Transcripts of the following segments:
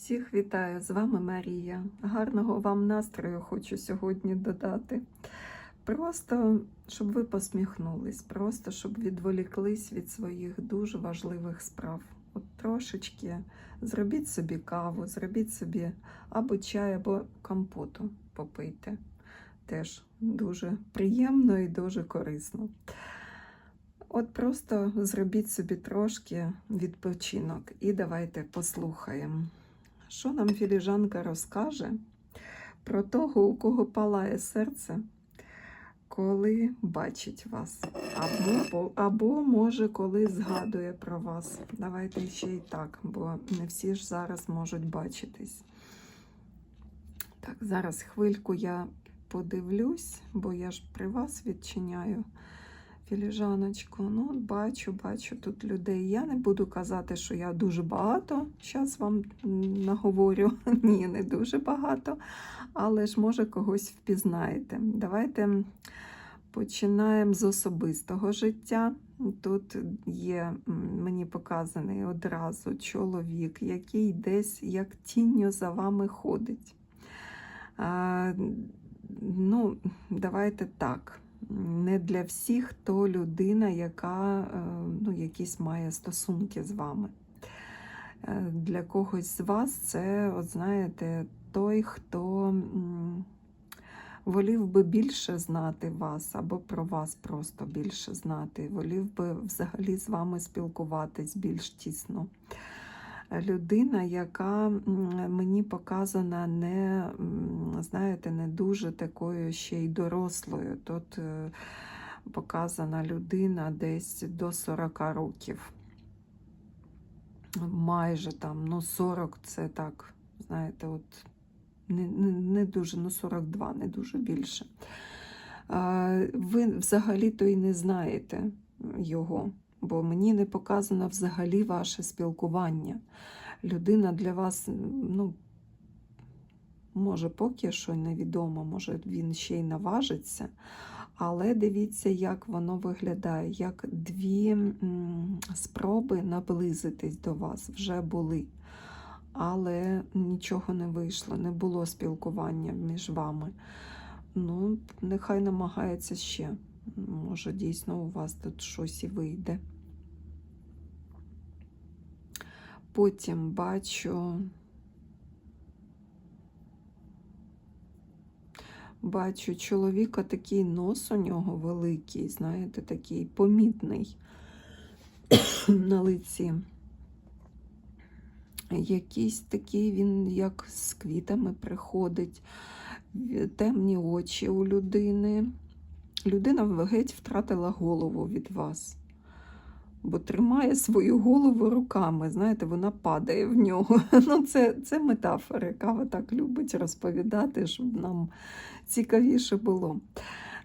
Всіх вітаю, з вами Марія. Гарного вам настрою хочу сьогодні додати. Просто, щоб ви посміхнулись, просто щоб відволіклись від своїх дуже важливих справ. От трошечки зробіть собі каву, зробіть собі або чай, або компоту попийте. Теж дуже приємно і дуже корисно. От просто зробіть собі трошки відпочинок і давайте послухаємо. Що нам філіжанка розкаже про того, у кого палає серце, коли бачить вас, або, або може, коли згадує про вас. Давайте ще і так, бо не всі ж зараз можуть бачитись. Так, зараз хвильку я подивлюсь, бо я ж при вас відчиняю філіжаночку. Ну, бачу, бачу тут людей. Я не буду казати, що я дуже багато. Зараз вам наговорю. Ні, не дуже багато, але ж може когось впізнаєте. Давайте починаємо з особистого життя. Тут є мені показаний одразу чоловік, який десь як тінню за вами ходить. А, ну, давайте так не для всіх то людина, яка ну, якісь має стосунки з вами. Для когось з вас це, от знаєте, той, хто волів би більше знати вас, або про вас просто більше знати, волів би взагалі з вами спілкуватись більш тісно. Людина, яка мені показана не, знаєте, не дуже такою ще й дорослою. Тут е, показана людина десь до 40 років. Майже там, ну 40 це так, знаєте, от не, не, не дуже, ну 42, не дуже більше. Ви взагалі-то і не знаєте його бо мені не показано взагалі ваше спілкування. Людина для вас, ну, може, поки що невідомо, може він ще й наважиться. Але дивіться, як воно виглядає, як дві спроби наблизитись до вас вже були. Але нічого не вийшло, не було спілкування між вами. Ну, нехай намагається ще. Може, дійсно у вас тут щось і вийде. Потім бачу, бачу чоловіка такий нос у нього великий, знаєте, такий помітний на лиці. Якийсь такий він, як з квітами приходить, темні очі у людини. Людина геть втратила голову від вас, бо тримає свою голову руками. Знаєте, вона падає в нього. Ну, Це це метафори, Кава так любить розповідати, щоб нам цікавіше було.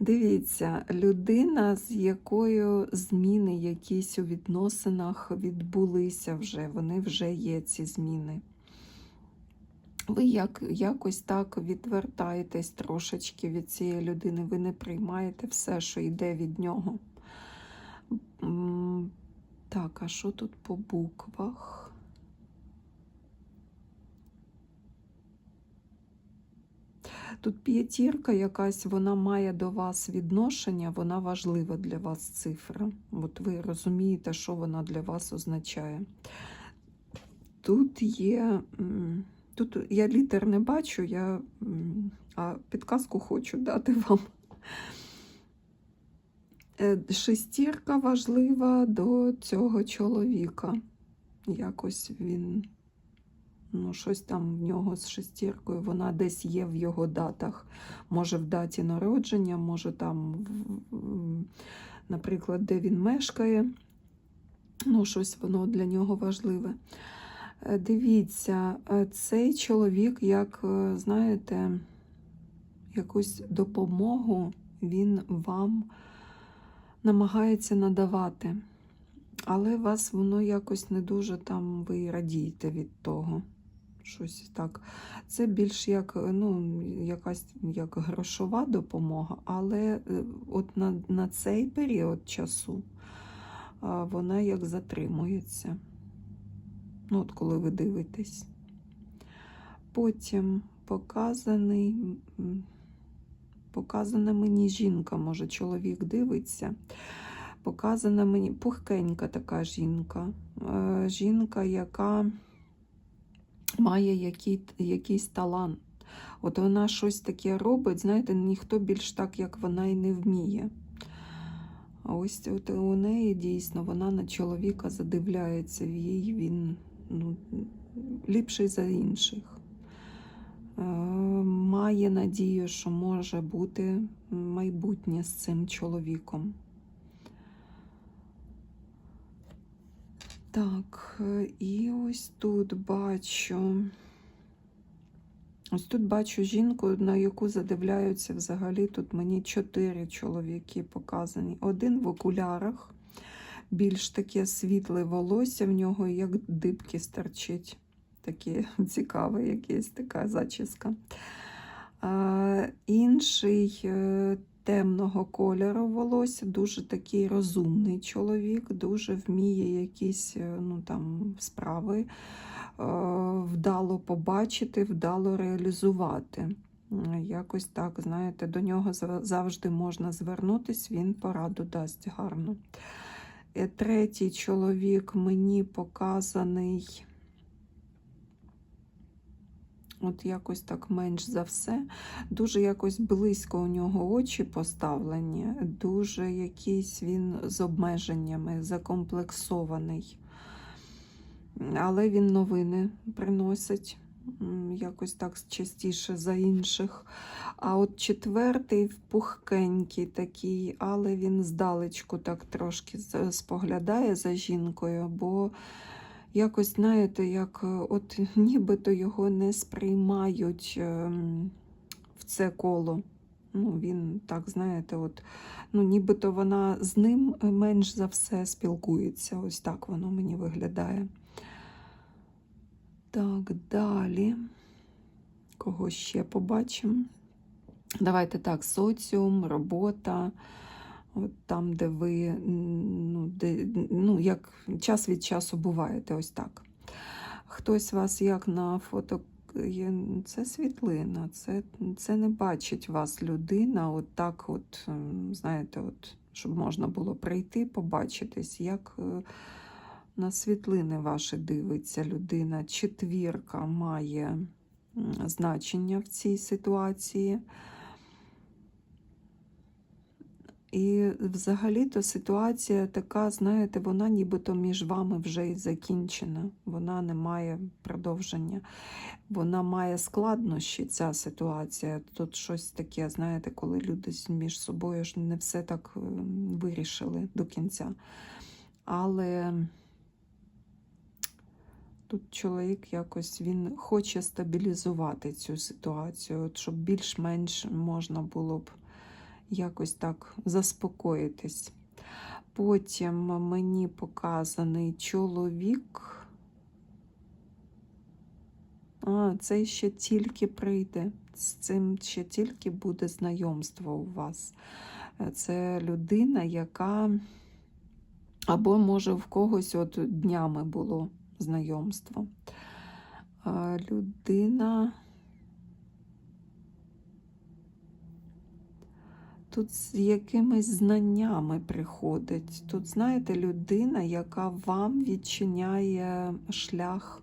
Дивіться, людина, з якою зміни якісь у відносинах відбулися вже, вони вже є ці зміни. Ви як, якось так відвертаєтесь трошечки від цієї людини, ви не приймаєте все, що йде від нього. Так, а що тут по буквах? Тут п'ятірка якась, вона має до вас відношення, вона важлива для вас цифра. От ви розумієте, що вона для вас означає. Тут є. Тут я літер не бачу, я а підказку хочу дати вам. Е, шестірка важлива до цього чоловіка. Якось він, ну, щось там в нього з шестіркою, вона десь є в його датах. Може, в даті народження, може там, наприклад, де він мешкає. Ну, щось воно для нього важливе. Е, дивіться, е, цей чоловік, як, е, знаєте, якусь допомогу він вам намагається надавати, але вас воно якось не дуже там ви радієте від того. Щось так. Це більш як ну, якась як грошова допомога, але от на, на цей період часу вона як затримується. Ну, от коли ви дивитесь. Потім показаний, показана мені жінка, може, чоловік дивиться. Показана мені пухкенька така жінка. Е, Жінка, яка має який, якийсь талант. От вона щось таке робить, знаєте, ніхто більш так, як вона, і не вміє. А ось от у неї дійсно вона на чоловіка задивляється, в їй він ну, ліпший за інших. Е, Має надію, що може бути майбутнє з цим чоловіком. Так, е, і ось тут бачу. Ось тут бачу жінку, на яку задивляються взагалі. Тут мені чотири чоловіки показані. Один в окулярах, більш таке світле волосся в нього, як дибки стерчить. Таке цікаве, якась така зачіска. А, інший е, темного кольору волосся, дуже такий розумний чоловік, дуже вміє якісь е, ну, там, справи е, вдало побачити, вдало реалізувати. Якось так, знаєте, до нього завжди можна звернутись, він пораду дасть гарно. Третій чоловік мені показаний. От якось так менш за все. Дуже якось близько у нього очі поставлені, дуже якийсь він з обмеженнями, закомплексований. Але він новини приносить якось так частіше за інших. А от четвертий пухкенький такий, але він здалечку так трошки споглядає за жінкою, бо якось, знаєте, як е, от нібито його не сприймають ем, в це коло. Ну, він так, знаєте, от, ну, нібито вона з ним е, менш за все спілкується. Ось так воно мені виглядає. Так, далі. Кого ще побачимо? Давайте так, соціум, робота. От там, де ви ну, де, ну, як час від часу буваєте, ось так. Хтось вас як на фото. Це світлина, це, це не бачить вас людина, от так, от, ем, знаєте, от, щоб можна було прийти, побачитись, як е, на світлини ваші дивиться людина. Четвірка має значення в цій ситуації. І взагалі-то ситуація така, знаєте, вона нібито між вами вже і закінчена. Вона не має продовження. Вона має складнощі, ця ситуація. Тут щось таке, знаєте, коли люди між собою ж не все так е, вирішили до кінця. Але тут чоловік якось він хоче стабілізувати цю ситуацію, от щоб більш-менш можна було б якось так заспокоїтись. Потім мені показаний чоловік. А, це ще тільки прийде. З цим ще тільки буде знайомство у вас. Це людина, яка або, може, в когось от днями було знайомство. Людина. Тут з якимись знаннями приходить. Тут, знаєте, людина, яка вам відчиняє шлях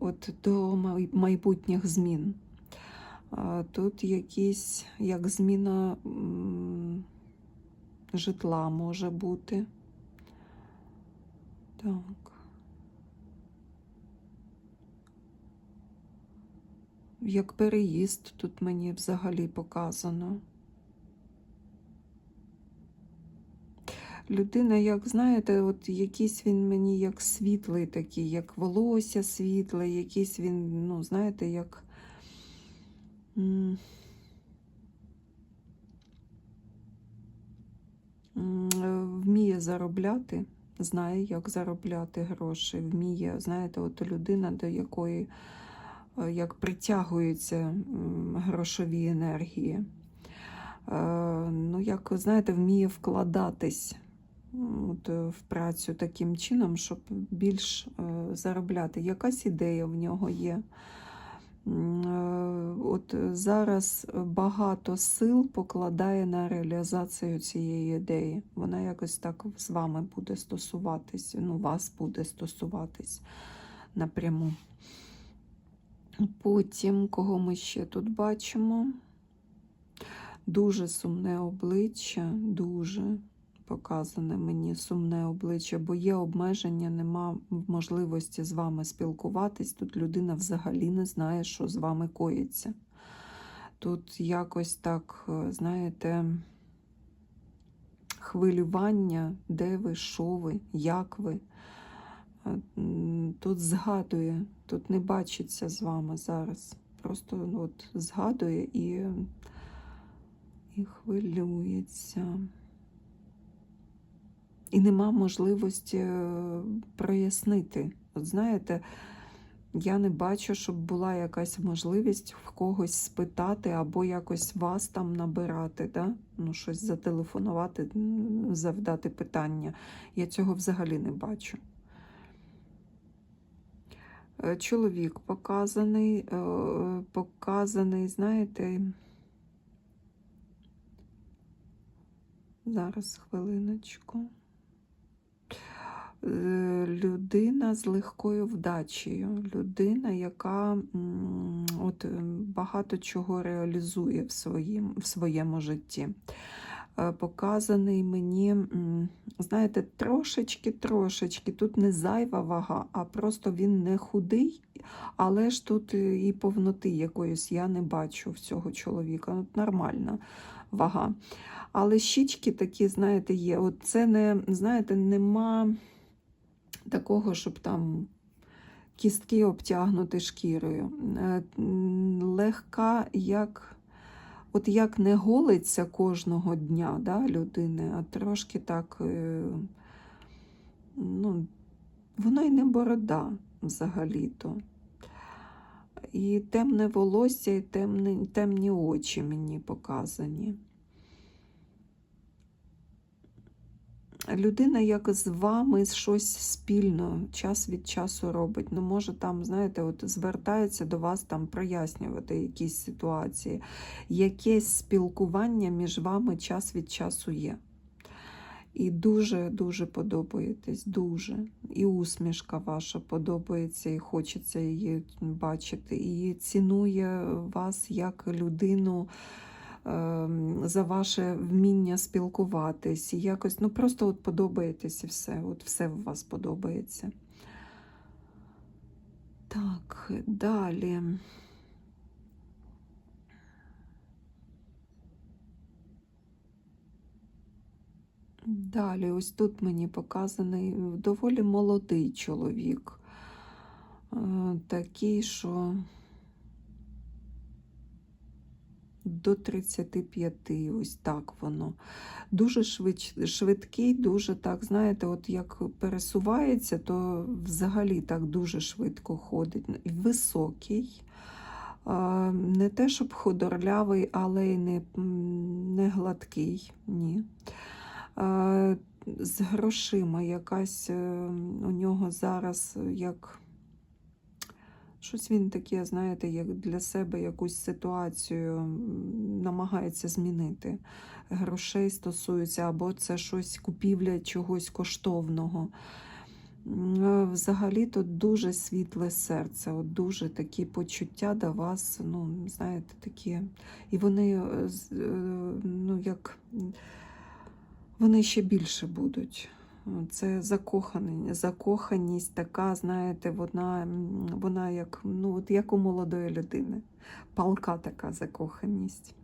от, до майбутніх змін. Тут якісь, як зміна житла може бути. Так. Як переїзд тут мені взагалі показано. Людина, як знаєте, от якийсь він мені як світлий такий, як волосся світле, якийсь він, ну, знаєте, як. Вміє заробляти, знає, як заробляти гроші, вміє, знаєте, от людина, до якої як притягуються грошові енергії. Е, Ну, як знаєте, вміє вкладатись от, е, в працю таким чином, щоб більш е, заробляти. Якась ідея в нього є. Е, От зараз багато сил покладає на реалізацію цієї ідеї. Вона якось так з вами буде стосуватись, ну, вас буде стосуватись напряму. Потім, кого ми ще тут бачимо? Дуже сумне обличчя, дуже показане мені сумне обличчя, бо є обмеження, нема можливості з вами спілкуватись. Тут людина взагалі не знає, що з вами коїться. Тут якось так, е, знаєте, хвилювання, де ви, що ви, як ви. Тут згадує, тут не бачиться з вами зараз. Просто ну, от, згадує і, і хвилюється. І нема можливості е, прояснити. От знаєте, я не бачу, щоб була якась можливість в когось спитати або якось вас там набирати, да? ну, щось зателефонувати, завдати питання. Я цього взагалі не бачу. Е, Чоловік показаний, е, показаний, знаєте. Зараз хвилиночку. Е, Людина з легкою вдачею, людина, яка от, багато чого реалізує в, своїм, в своєму житті. Е, Показаний мені, знаєте, трошечки-трошечки, тут не зайва вага, а просто він не худий, але ж тут і повноти якоїсь я не бачу в цього чоловіка. От нормальна вага. Але щічки такі, знаєте, є. От це не, знаєте, нема такого, щоб там кістки обтягнути шкірою. Е, Легка, як, от як не голиться кожного дня да, людини, а трошки так, е, ну, воно й не борода взагалі-то. І темне волосся, і темні, темні очі мені показані. Людина, як з вами щось спільно час від часу робить. Ну, може, там, знаєте, от звертається до вас там прояснювати якісь ситуації. Якесь спілкування між вами час від часу є. І дуже-дуже подобаєтесь, дуже. І усмішка ваша подобається, і хочеться її бачити. І цінує вас як людину за ваше вміння спілкуватись. Якось, ну просто от подобаєтесь і все. От все в вас подобається. Так, далі. Далі, ось тут мені показаний доволі молодий чоловік. Е, Такий, що до 35, ось так воно. Дуже швидь, швидкий, дуже так, знаєте, от як пересувається, то взагалі так дуже швидко ходить. Високий. Не те, щоб худорлявий, але й не, не гладкий. Ні. З грошима якась е, у нього зараз як. Щось він таке, знаєте, як для себе якусь ситуацію намагається змінити. Грошей стосується, або це щось купівля чогось коштовного. Е, Взагалі то дуже світле серце, от дуже такі почуття до вас, ну, знаєте, такі. І вони, е, е, ну, як, вони ще більше будуть. Це закоханий, закоханість така, знаєте, вона, вона як, ну, от як у молодої людини. Палка така закоханість.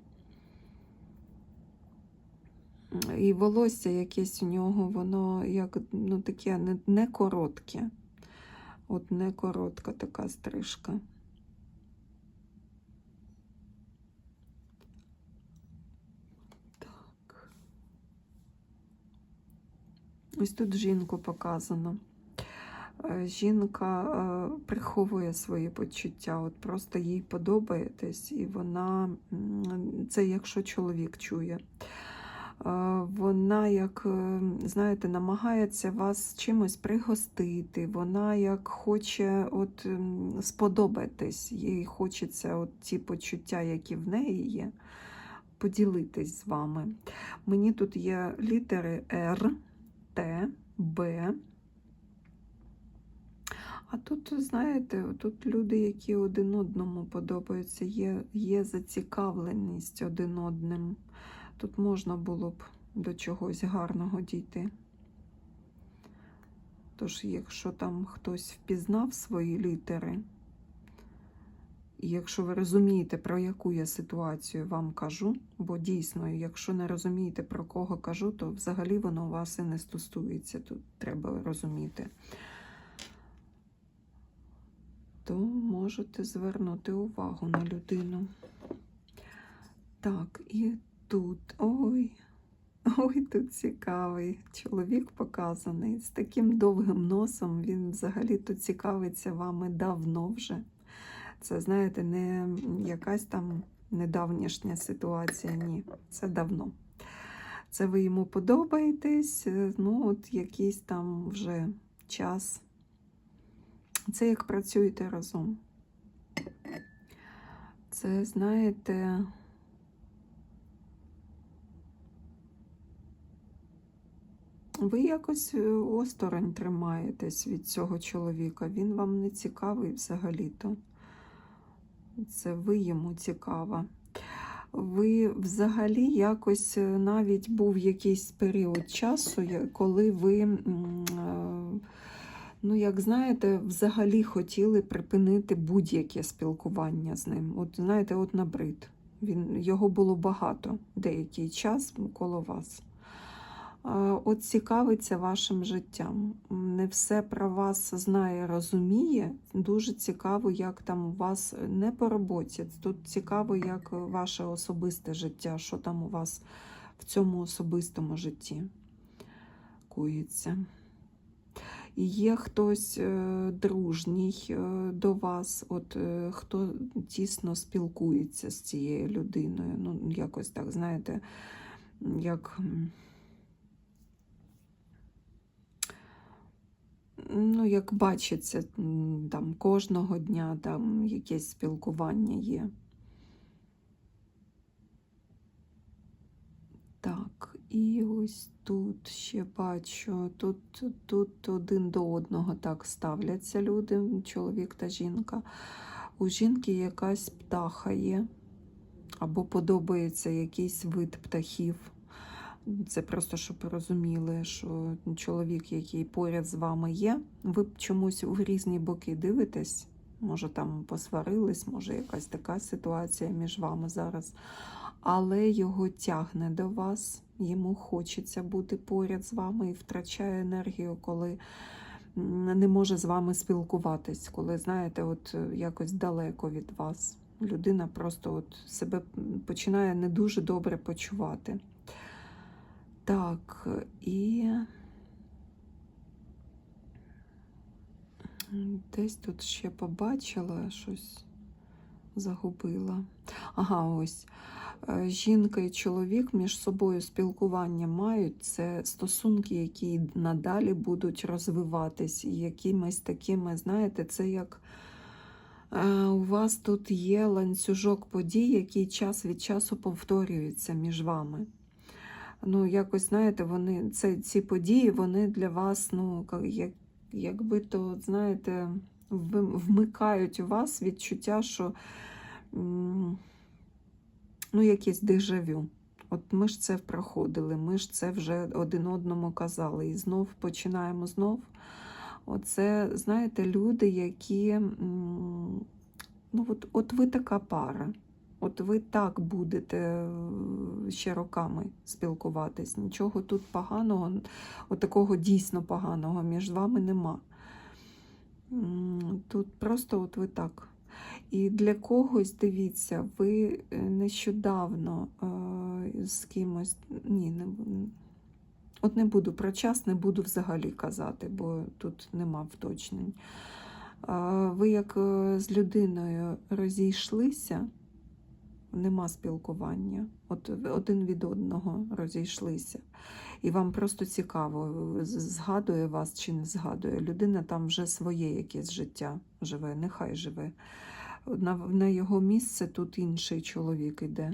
І волосся якесь у нього, воно як ну, таке не, не коротке. От не коротка така стрижка. Так. Ось тут жінку показано. Е, Жінка е, приховує свої почуття, от просто їй подобаєтесь, і вона це якщо чоловік чує. вона, як, е, знаєте, намагається вас чимось пригостити, вона як хоче от, сподобатись, їй хочеться от ті почуття, які в неї є, поділитись з вами. Мені тут є літери Р, Т, Б. А тут, знаєте, тут люди, які один одному подобаються, є, є зацікавленість один одним. Тут можна було б до чогось гарного дійти. Тож, якщо там хтось впізнав свої літери, і якщо ви розумієте, про яку я ситуацію вам кажу, бо дійсно, якщо не розумієте, про кого кажу, то взагалі воно у вас і не стосується. Тут треба розуміти. То можете звернути увагу на людину. Так, і тут. Ой, ой, тут цікавий чоловік показаний. З таким довгим носом він взагалі тут цікавиться вами давно вже. Це, знаєте, не якась там недавнішня ситуація. Ні, це давно. Це ви йому подобаєтесь, е, ну, от якийсь там вже час. Це як працюєте разом. Це, знаєте, ви якось е, осторонь тримаєтесь від цього чоловіка. Він вам не цікавий взагалі-то. Це ви йому цікава. Ви взагалі якось е, навіть був якийсь період часу, коли ви, е, ну, як знаєте, взагалі хотіли припинити будь-яке спілкування з ним. От знаєте, от набрид. Він, його було багато деякий час коло вас. От цікавиться вашим життям. Не все про вас знає, розуміє. Дуже цікаво, як там у вас не по роботі. Тут цікаво, як ваше особисте життя, що там у вас в цьому особистому житті коїться. І є хтось е, дружній е, до вас, от е, хто тісно спілкується з цією людиною. Ну, якось так, знаєте, як. Ну, як бачиться, там кожного дня там якесь спілкування є. Так, і ось тут ще бачу, тут, тут один до одного так ставляться люди, чоловік та жінка. У жінки якась птаха є, або подобається якийсь вид птахів. Це просто, щоб розуміли, що чоловік, який поряд з вами є, ви чомусь в різні боки дивитесь. Може, там посварились, може, якась така ситуація між вами зараз. Але його тягне до вас, йому хочеться бути поряд з вами і втрачає енергію, коли не може з вами спілкуватись, коли, знаєте, от е, якось далеко від вас. Людина просто от себе починає не дуже добре почувати. Так, і десь тут ще побачила щось загубила. Ага, ось. Е, Жінка і чоловік між собою спілкування мають. Це стосунки, які надалі будуть розвиватись, і якимись такими, знаєте, це як е, у вас тут є ланцюжок подій, який час від часу повторюється між вами ну, якось, знаєте, вони, це, ці події, вони для вас, ну, як, якби то, знаєте, вмикають у вас відчуття, що ну, якесь дежавю. От ми ж це проходили, ми ж це вже один одному казали. І знов починаємо знов. Оце, знаєте, люди, які. Ну, от, от ви така пара. От ви так будете е, ще роками спілкуватись. Нічого тут поганого, от такого дійсно поганого між вами нема. Тут просто от ви так. І для когось, дивіться, ви е, нещодавно е, з кимось. Ні, не, от не буду про час, не буду взагалі казати, бо тут нема вточнень. Ви як з людиною розійшлися. Нема спілкування. От один від одного розійшлися. І вам просто цікаво, згадує вас чи не згадує. Людина там вже своє якесь життя живе, нехай живе. На, на його місце тут інший чоловік іде.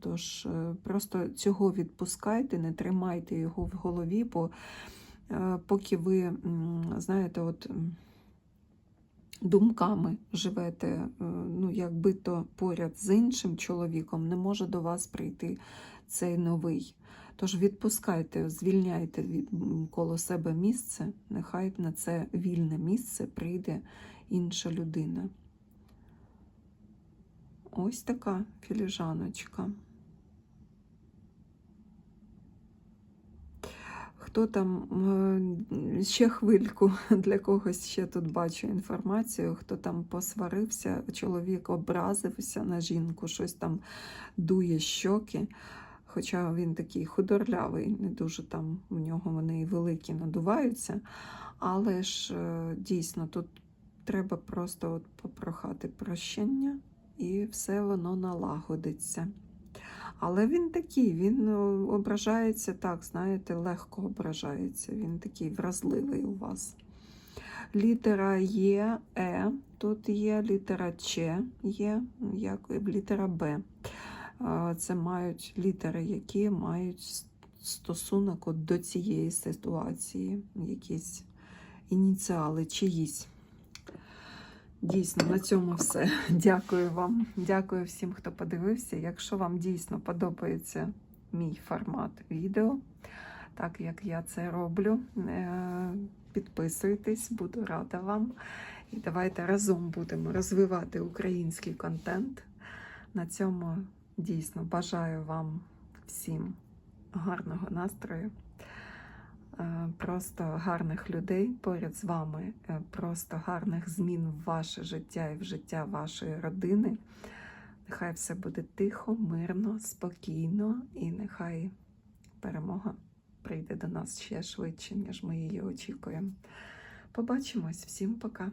Тож е, просто цього відпускайте, не тримайте його в голові, бо е, поки ви, знаєте, от. Думками живете, е, ну, якби то поряд з іншим чоловіком, не може до вас прийти цей новий. Тож відпускайте, звільняйте від коло себе місце, нехай на це вільне місце прийде інша людина. Ось така філіжаночка. Хто там е, ще хвильку для когось ще тут бачу інформацію, хто там посварився, чоловік образився на жінку, щось там дує щоки. Хоча він такий худорлявий, не дуже там у нього вони і великі надуваються. Але ж е, дійсно тут треба просто от попрохати прощення, і все воно налагодиться. Але він такий, він е, ображається так, знаєте, легко ображається. Він такий вразливий у вас. Літера Є, Е, тут є, літера Ч є, як літера Б. Е, Це мають літери, які мають стосунок от до цієї ситуації, якісь ініціали чиїсь. Дійсно, на цьому все. Дякую вам. Дякую всім, хто подивився. Якщо вам дійсно подобається мій формат відео, так як я це роблю, е, підписуйтесь, буду рада вам. І давайте разом будемо розвивати український контент. На цьому дійсно бажаю вам всім гарного настрою. Е, Просто гарних людей поряд з вами, е, просто гарних змін в ваше життя і в життя вашої родини. Нехай все буде тихо, мирно, спокійно, і нехай перемога прийде до нас ще швидше, ніж ми її очікуємо. Побачимось, всім пока!